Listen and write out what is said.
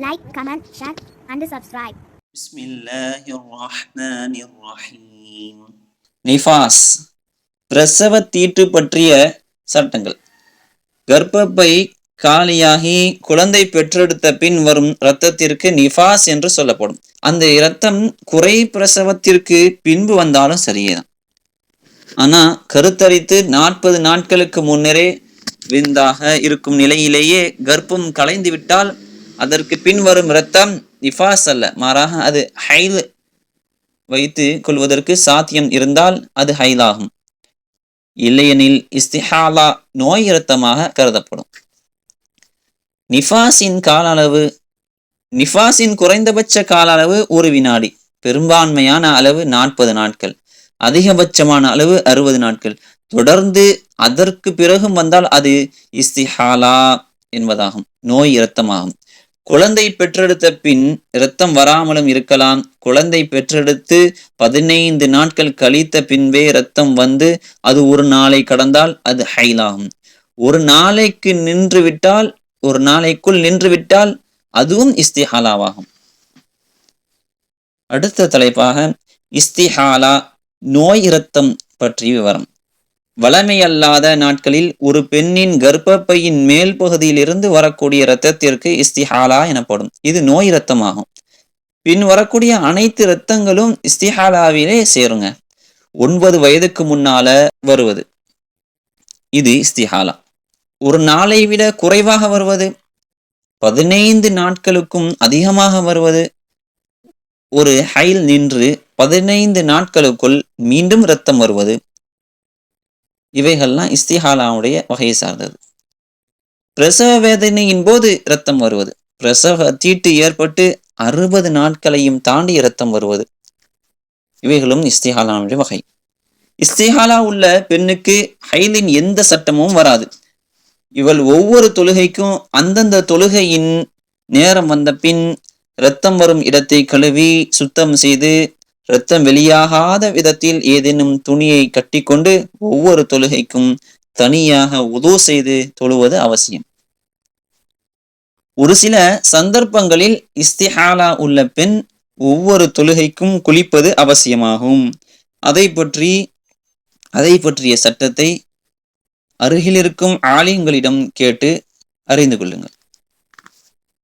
Like comment share and subscribe நிஃபாஸ் பிரசவ தீட்டு பற்றிய சட்டங்கள். கர்ப்பப்பை காலியாகி குழந்தை பெற்றெடுத்த பின் வரும் இரத்தத்திற்கு நிஃபாஸ் என்று சொல்லப்படும். அந்த இரத்தம் குறை பிரசவத்திற்கு பின்பு வந்தாலும் சரிதான். ஆனா கருத்தரித்து நாற்பது நாட்களுக்கு முன்னரே விந்தாக இருக்கும் நிலையிலேயே கர்ப்பம் கலைந்து விட்டால் அதற்கு பின் வரும் இரத்தம் நிஃபாஸ் அல்ல. மாறாக அது ஹைல் வைத்து கொள்வதற்கு சாத்தியம் இருந்தால் அது ஹைலாகும். இல்லையெனில் இஸ்திஹாலா நோய் இரத்தமாக கருதப்படும். நிஃபாஸின் கால அளவு நிஃபாஸின் குறைந்தபட்ச கால அளவு ஒரு வினாடி பெரும்பான்மையான அளவு நாற்பது நாட்கள் அதிகபட்சமான அளவு அறுபது நாட்கள். தொடர்ந்து அதற்கு பிறகும் வந்தால் அது இஸ்திஹாலா என்பதாகும் நோய் இரத்தமாகும். குழந்தை பெற்றெடுத்த பின் இரத்தம் வராமலும் இருக்கலாம். குழந்தை பெற்றெடுத்து பதினைந்து நாட்கள் கழித்த பின்பே இரத்தம் வந்து அது ஒரு நாளை கடந்தால் அது ஹைலாகும். ஒரு நாளைக்கு நின்று விட்டால் ஒரு நாளைக்குள் நின்று விட்டால் அதுவும் இஸ்திஹாலாவாகும். அடுத்த தலைப்பாக இஸ்திஹாலா நோய் இரத்தம் பற்றி விவரம். வளமையல்லாத நாட்களில் ஒரு பெண்ணின் கர்ப்பப்பையின் மேல் பகுதியிலிருந்து வரக்கூடிய இரத்தத்திற்கு இஸ்திஹாலா எனப்படும். இது நோய் இரத்தமாகும். பின் வரக்கூடிய அனைத்து இரத்தங்களும் இஸ்திஹாலாவிலே சேருங்க. ஒன்பது வயதுக்கு முன்னால வருவது. இது இஸ்திஹாலா. ஒரு நாளை விட குறைவாக வருவது. பதினைந்து நாட்களுக்கும் அதிகமாக வருவது. ஒரு ஹைல் நின்று பதினைந்து நாட்களுக்குள் மீண்டும் இரத்தம் வருவது. இவைகள்லாம் இஸ்திஹாலாவுடைய வகையை சார்ந்தது. பிரசவ வேதனையின் போது இரத்தம் வருவது. பிரசவ தீட்டு ஏற்பட்டு அறுபது நாட்களையும் தாண்டி இரத்தம் வருவது. இவைகளும் இஸ்திஹாலாவுடைய வகை. இஸ்திஹாலா உள்ள பெண்ணுக்கு ஹைலின் எந்த சட்டமும் வராது. இவள் ஒவ்வொரு தொழுகைக்கும் அந்தந்த தொழுகையின் நேரம் வந்த பின் இரத்தம் வரும் இடத்தை கழுவி சுத்தம் செய்து இரத்தம் வெளியாகாத விதத்தில் ஏதேனும் துணியை கட்டிக்கொண்டு ஒவ்வொரு தொழுகைக்கும் தனியாக உதவு செய்து தொழுவது அவசியம். ஒரு சில சந்தர்ப்பங்களில் இஸ்திஹாலா உள்ள பெண் ஒவ்வொரு தொழுகைக்கும் குளிப்பது அவசியமாகும். அதை பற்றி அதை பற்றிய சட்டத்தை அருகிலிருக்கும் ஆலயங்களிடம் கேட்டு அறிந்து கொள்ளுங்கள்.